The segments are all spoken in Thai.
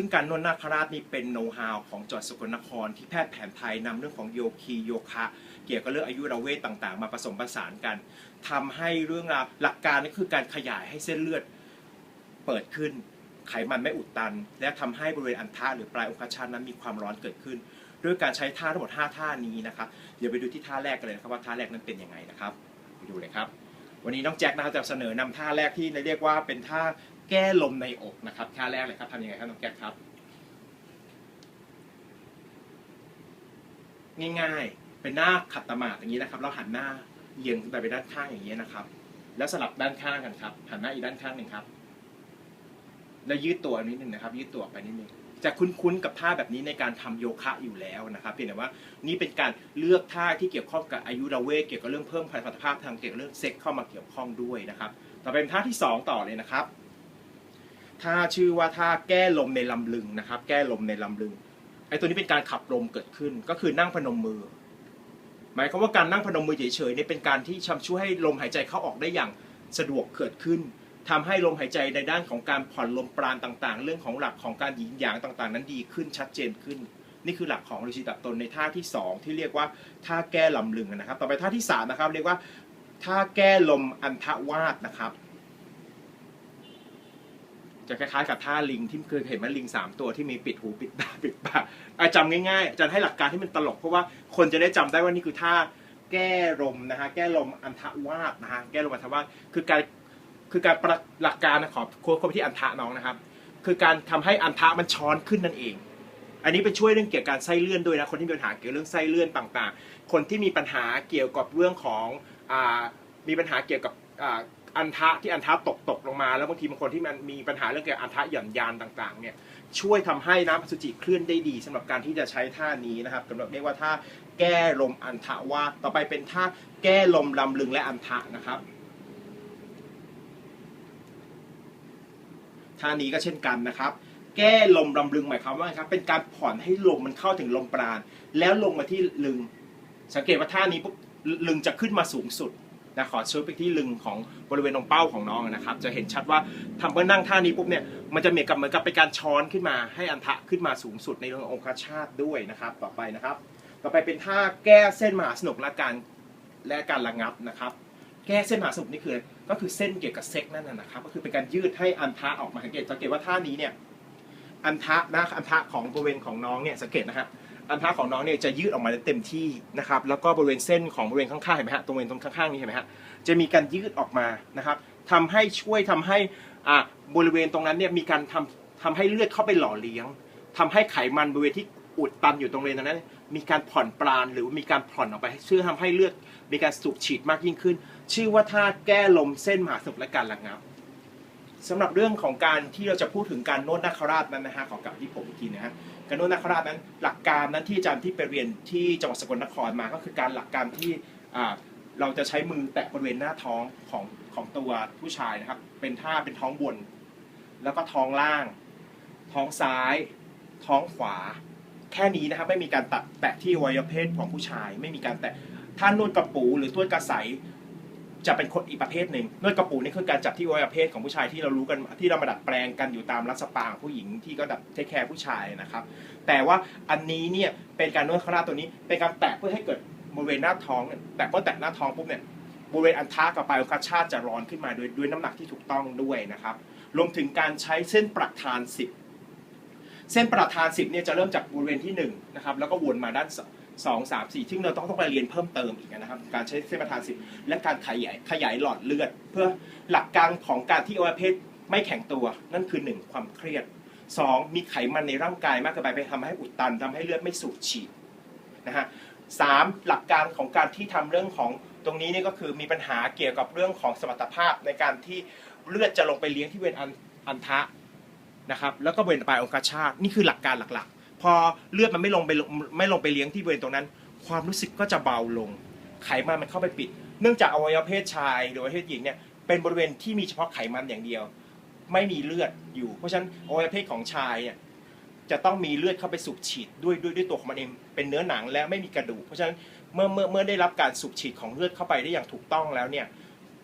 ซึ่งการนวดนาคราชนี่เป็นโน้ตฮาวของจังหวัดสกลนคร ที่แพทย์แผนไทยนำเรื่องของโยคีโยคะ เกี่ยวกับเรื่องอายุรเวทต่างๆ มาผสมผสานกันทำให้เรื่องราวหลักการนี่คือการขยายให้เส้นเลือดเปิดขึ้น ไขมันไม่อุดตัน และทำให้บริเวณอันทะหรือปลายองคชาตนั้นมีความร้อนเกิดขึ้น ด้วยการใช้ท่าทั้งหมด 5 ท่านี้นะครับเดี๋ยวไปดูที่ท่าแรกกันเลยนะครับว่าท่าแรกนั้นเป็นยังไงนะครับไปดูเลยครับวันนี้น้องแจ็คนะครับจะเสนอนำท่าแรกที่เรียกว่าเป็นท่า แก้ลมในอกนะครับท่าแรกเลยครับทำยังไงครับน้องแจ็คครับ ง่ายๆ เป็นหน้าขัดตะหมาดอย่างนี้นะครับแล้วหันหน้าเอียงขึ้นไปไปด้านข้างอย่างนี้นะครับ แล้วสลับด้านข้างกันครับ หันหน้าอีกด้านข้างหนึ่งครับ แล้วยืดตัวนิดนึงนะครับ ยืดตัวไปนิดนึงจะคุ้นๆกับท่าแบบนี้ในการทำโยคะอยู่แล้วนะครับเพียงแต่ว่านี่เป็นการเลือกท่าที่เกี่ยวข้องกับอายุรเวทเกี่ยวกับเรื่องเพิ่มพลังภาพทางเกี่ยวกับเรื่องเซ็กเข้ามาเกี่ยวข้องด้วยนะครับ ต่อไปเป็นท่าที่สองต่อเลยนะครับ ท่าชื่อว่าท่าแก้ลมในลำลึงนะครับ แก้ลมในลำลึงไอ้ตัวนี้เป็นการขับลมเกิดขึ้น ก็คือนั่งพนมมือ หมายความว่าการนั่งพนมมือเฉยๆนี่เป็นการที่ชำช่วยให้ลมหายใจเข้าออกได้อย่างสะดวกเกิดขึ้นทำให้ลมหายใจในด้านของการผ่อนลมปราณต่างๆ เรื่องของหลักของการหยินหยางต่างๆ นั้นดีขึ้นชัดเจนขึ้น นี่คือหลักของฤาษีดับตนในท่าที่สองที่เรียกว่าท่าแก้ลำลึงนะครับ ต่อไปท่าที่สามนะครับเรียกว่าท่าแก้ลมอันทวาสนะครับ จะคล้ายๆกับท่าลิงที่เคยเห็นไหมลิงสามตัวที่มีปิดหูปิดตาปิดปากอาจำง่ายๆอาจารย์ให้หลักการที่มันตลกเพราะว่าคนจะได้จำได้ว่านี่คือท่าแก้ลมนะฮะแก้ลมอันทวาสนะฮะแก้ลมอันทวาสคือการคือการประหลักการนะขอโค้ดเข้าไปที่อันทะน้องนะครับ คือการทำให้อันทะมันช้อนขึ้นนั่นเอง อันนี้เป็นช่วยเรื่องเกี่ยวกับการไส้เลื่อนด้วยนะคนที่มีปัญหาเกี่ยวกับเรื่องไส้เลื่อนต่าง ๆ คนที่มีปัญหาเกี่ยวกับเรื่องของอมีปัญหาเกี่ยวกับ อันทะที่อันทะตกตกลงมา แล้วบางทีบางคนที่มันมีปัญหาเรื่องเกี่ยวกับอันทะหย่อนยานต่างๆเนี่ยช่วยทำให้น้ำอสุจิเคลื่อนได้ดีสำหรับการที่จะใช้ท่านี้นะครับสำหรับเรียกว่าท่าแก้ลมอันทะว่าต่อไปเป็นท่าแก้ลมลำลึงและอันทะนะครับท่านี้ก็เช่นกันนะครับ แก้ลมลำลึงหมายความว่าครับเป็นการผ่อนให้ลมมันเข้าถึงลมปราณแล้วลงมาที่ลึง สังเกตว่าท่านี้ปุ๊บลึงจะขึ้นมาสูงสุด นะขอช่วยไปที่ลึงของบริเวณตรงเป้าของน้องนะครับ จะเห็นชัดว่าทำเมื่อนั่งท่านี้ปุ๊บเนี่ยมันจะเหมือนกับเหมือนกับเป็นการช้อนขึ้นมาให้อันทะขึ้นมาสูงสุดในเรื่องขององคชาตด้วยนะครับ ต่อไปนะครับ ต่อไปเป็นท่าแก้เส้นมหาสนุกและการและการระงับนะครับ แก้เส้นมหาสนุกนี่คือก็คือเส้นเกี่ยวกับเซ็กนั่นนะนะครับ ก็คือเป็นการยืดให้อันทะออกมาสังเกตสังเกตว่าท่านี้เนี่ยอันทะนะอันทะของบริเวณของน้องเนี่ยสังเกตนะฮะ อันทะของน้องเนี่ยจะยืดออกมาได้เต็มที่นะครับแล้วก็บริเวณเส้นของบริเวณข้างๆเห็นไหมฮะตรงบริเวณตรงข้างๆนี้เห็นไหมฮะจะมีการยืดออกมานะครับทำให้ช่วยทำให้อ่าบริเวณตรงนั้นเนี่ยมีการทำทำให้เลือดเข้าไปหล่อเลี้ยงทำให้ไขมันบริเวณที่อุดตันอยู่ตรงบริเวณนั้น มีการผ่อนปรานหรือมีการผ่อนออกไปให้ช่วยทำให้เลือดมีการสูบฉีดมากยิ่งขึ้น ชื่อว่าท่าแก้ลมเส้นมหาสนุกและการระงับสำหรับเรื่องของการที่เราจะพูดถึงการนวดนาคราชนั้นนะฮะขอกลับที่ผมอีกทีนะฮะ การนวดนาคราชนั้นหลักการนั้นที่อาจารย์ที่ไปเรียนที่จังหวัดสกลนครมาก็คือการหลักการที่เราจะใช้มือแตะบริเวณหน้าท้องของของตัวผู้ชายนะครับ เป็นท่าเป็นท้องบน แล้วก็ท้องล่าง ท้องซ้าย ท้องขวา แค่นี้นะครับไม่มีการตัดแตะที่วัยเพศของผู้ชาย ไม่มีการแตะถ้านวดกระปูหรือนวดกระใส จะเป็นคนอีกประเภทหนึ่งนวดกระปูนี่คือการจับที่อวัยวะเพศของผู้ชายที่เรารู้กันที่เรามาดัดแปลงกันอยู่ตามรัฐสปาของผู้หญิงที่ก็ดัดเทคแคร์ผู้ชายนะครับ แต่ว่าอันนี้เนี่ยเป็นการนวดคราน่าตัวนี้ เป็นการแตะเพื่อให้เกิดบริเวณหน้าท้องเนี่ยแต่พอแตะหน้าท้องปุ๊บเนี่ยบริเวณอันทะกับปลายอคาชาตจะร้อนขึ้นมาโดยด้วยน้ำหนักที่ถูกต้องด้วยนะครับ รวมถึงการใช้เส้นประธานสิบเส้นประธานสิบเนี่ยจะเริ่มจากบริเวณที่หนึ่งนะครับแล้วก็วนมาด้าน สองสามสี่ซึ่เราต้องต้องไปเรียนเพิ่มเติมอีกนะครับการใช้เส้นประธานสิบและการขยายขยายหลอดเลือด เพื่อหลักการของการที่อวัยวะเพศไม่แข็งตัว นั่นคือหนึ่งความเครียดสองมีไขมันในร่างกายมากเกินไปไปทำให้อุดตันทำให้เลือดไม่สูบฉีดนะฮะสามหลักการของการที่ทำเรื่องของตรงนี้นี่ก็คือมีปัญหาเกี่ยวกับเรื่องของสมรรถภาพในการที่เลือดจะลงไปเลี้ยงที่เวนอันอันทะนะครับแล้วก็เวนปลายองคชาตนี่คือหลักการหลักๆ พอเลือดมันไม่ลงไปไม่ลงไปเลี้ยงที่บริเวณตรงนั้น ความรู้สึกก็จะเบาลง ไขมันมันเข้าไปปิด เนื่องจากอวัยวะเพศชายหรือว่าเพศหญิงเนี่ยเป็นบริเวณที่มีเฉพาะไขมันอย่างเดียว ไม่มีเลือดอยู่ เพราะฉะนั้นอวัยวะเพศของชายเนี่ยจะต้องมีเลือดเข้าไปสูบฉีดด้วยด้วยด้วยตัวของมันเองเป็นเนื้อหนังและไม่มีกระดูกเพราะฉะนั้นเมื่อเมื่อเมื่อได้รับการสูบฉีดของเลือดเข้าไปได้อย่างถูกต้องแล้วเนี่ย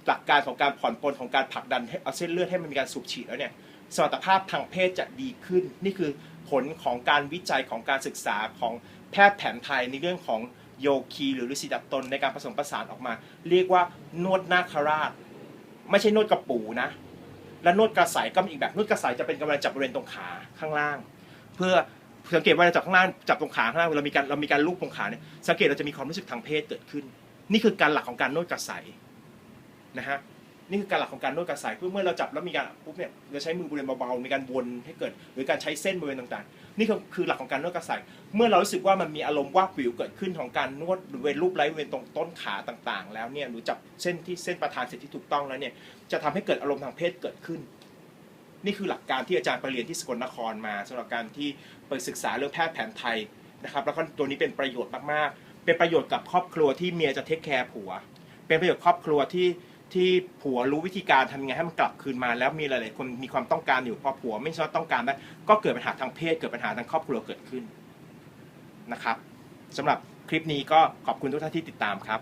หลักการของการผ่อนปลนของการผลักดันให้เอาเส้นเลือดให้มันมีการสูบฉีดแล้วเนี่ยสมรรถภาพทางเพศจะดีขึ้น นี่คือ ผลของการวิจัยของการศึกษาของแพทย์แผนไทยในเรื่องของโยคีหรือฤาษีดัดตนในการผสมผสานออกมา เรียกว่านวดนาคราช ไม่ใช่นวดกระปูนะ และนวดกระสายก็มีอีกแบบนวดกระสายจะเป็นกำลังจับบริเวณตรงขาข้างล่าง เพื่อสังเกตว่าเราจับข้างล่างจับตรงขาข้างล่างเรามีการเรามีการลูบตรงขาเนี่ยสังเกตเราจะมีความรู้สึกทางเพศเกิดขึ้น นี่คือการหลักของการนวดกระสายนะฮะ นี่คือการหลักของการนวดกระสายเพื่อเมื่อเราจับแล้วมีการปุ๊บเนี่ยเราใช้มือบริเวณเบาๆมีการวนให้เกิด หรือการใช้เส้นบริเวณต่างๆ นี่คือหลักของการนวดกระสายเมื่อเรารู้สึกว่ามันมีอารมณ์ว่าบวิวเกิดขึ้นของการนวดบริเวณรูปไร้บริเวณตรงต้นขาต่างๆ แล้วเนี่ยหรือจับเส้นที่เส้นประธานเสร็จที่ถูกต้องแล้วเนี่ยจะทำให้เกิดอารมณ์ทางเพศเกิดขึ้น นี่คือหลักการที่อาจารย์ไปเรียนที่สกลนครมาสำหรับการที่ไปศึกษาเรื่องแพทย์แผนไทยนะครับแล้วก็ตัวนี้เป็นประโยชน์มากๆ เป็นประโยชน์กับครอบครัวที่เมียจะเทคแคร์ผัว เป็นประโยชน์ครอบครัวที่ ที่ผัวรู้วิธีการทำยังไงให้มันกลับคืนมา แล้วมีหลายๆคนมีความต้องการอยู่พอผัวไม่ชอบต้องการได้ก็เกิดปัญหาทางเพศเกิดปัญหาทางครอบครัวเกิดขึ้นนะครับสำหรับคลิปนี้ก็ขอบคุณทุกท่านที่ติดตามครับ